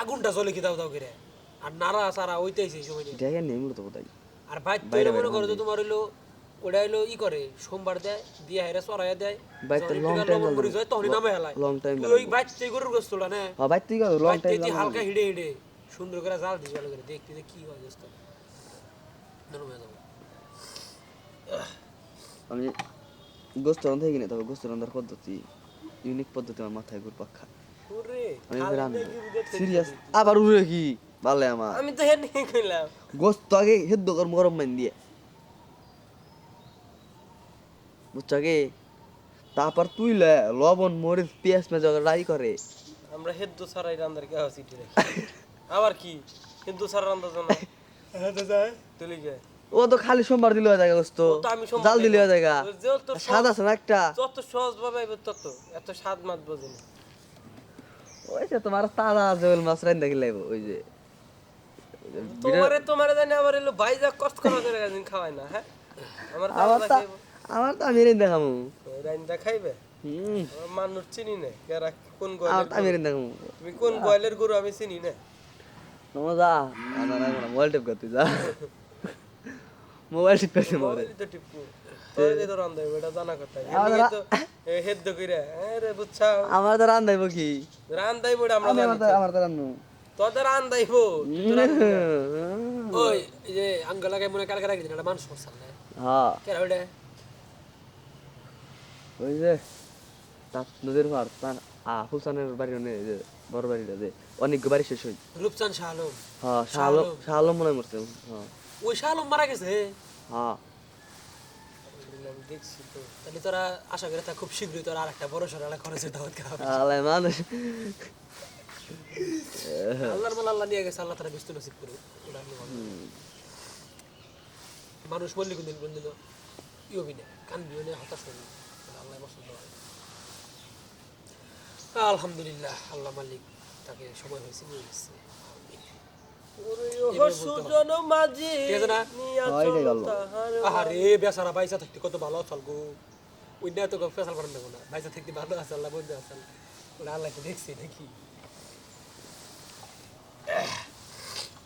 আগুনটা জ্বলে কি দাও দাও করে? আর নাড়া সারা সেই সময়। দেখেন নেই মূলত আর ভাই তৈরি মনে করো যে তোমার হইল ওটা হইল ই করে সোমবার দেয় দিয়ে হেরে সরাইয়া দেয়। ভাই তো। মরিচ হয় তখনই নামে হেলায়। time তুই ওই বাচ্চা গরুর গোস্তটা না। হ্যাঁ ভাই তুই লং টাইম তুই হালকা হিড়ে হিড়ে সুন্দর করে জাল দিস ভালো করে দেখতে যে কি হয় গোস্ত নরম হয়ে যাবে। আমি গোস্ত রান্ধা কিনে তবে গোস্ত রান্ধার পদ্ধতি ইউনিক পদ্ধতি আমার মাথায় ঘুর পাখা সিরিয়াস আবার উড়ে কি? ভালো আমার। আমি তো হেন নিয়ে কইলাম গোস্ত আগে হেদ্দ কর গরম মান দিয়ে। বুঝছ তারপর তুই লে লবণ মরিচ পেঁয়াজ মেজা রাই করে। আমরা হেদ্দু ছাড়াই রান্দার কে হাসি রাখি আবার কি? হিন্দু ছাড়া রান্দার জন্য। তুলি গে। ও তো খালি সোমবার দিলে হয়ে যায় গোস্ত। ও তো আমি সোমবার জাল দিলে হয়ে যায় স্বাদ আছে না একটা? যত সহজ ভাবে তত। এত স্বাদ মাত বোঝে না। ওই যে তোমার তাজা জল মাছ রাইন দেখি লাগবে ওই যে। যে তোমারে তোমারে জানি আবার এলো ভাইজা কষ্ট করা করে একদিন খাওয়াই না হ্যাঁ? আমার তো আমার তা। আমার আমি রেন দেখামু ওই রাইন্দা খাইবে? হুম। আমার মানুষ চিনি না কেরা কোন আমার তো আমি রেন দেখামু তুমি কোন গোয়ালের গরু আমি চিনি না। যা আনা না মোবাইল টিপ করতে যা। মোবাইল টিপ করতে মোবাইল তো টিপু তোর যে তো রান্দা এটা জানা কথা। আমার তো এ কইরা আরে বুঝছা আমার তো রান্ধাইব কি? রান্দাই বড় আমরা আমার তো আমার তো রান্নু তোদের রান্দাইবো ওই যে আঙ্গা লাগাই মনে কালকে রাখি দিন মানুষ মরসাল না। হ্যাঁ। কেরা ওইটা? ওই যে তার নদীর পার তার আ ফুলসানের বাড়ি ওনে যে বড় বাড়িটা যে অনেক বাড়ি শেষ হই রূপচান শাহ আলম হ্যাঁ শাহালম শাহালম মনে মরছে। হ্যাঁ। ওই শাহ আলম মারা গেছে? হ্যাঁ। দেখছি তো। তাহলে তোরা আশা করে তা খুব শীঘ্রই তোরা আর একটা বড় সড় খরচের দাওয়াত খাওয়াবে আলাই মানুষ। আল্লাহর মাল আল্লাহ নিয়ে গেছে আল্লাহ তারা ব্যস্ত নসিব করে। ওটা আমি ভালো। মানুষ বললি কোনদিন কোনদিন ইয়বি না কানবিও না হতাশ হবি আল্লাহ পছন্দ হয়। আলহামদুলিল্লাহ আল্লাহ মালিক তাকে সময় হয়েছে নিয়ে গেছে। না? বেচারা বাইসা থাকতে কত ভালো আছাল গো ওই না তো ফেসাল করেন না বাইসা থাকতে ভালো আছে আল্লাহ বন্ধু আল্লাহ দেখছি নাকি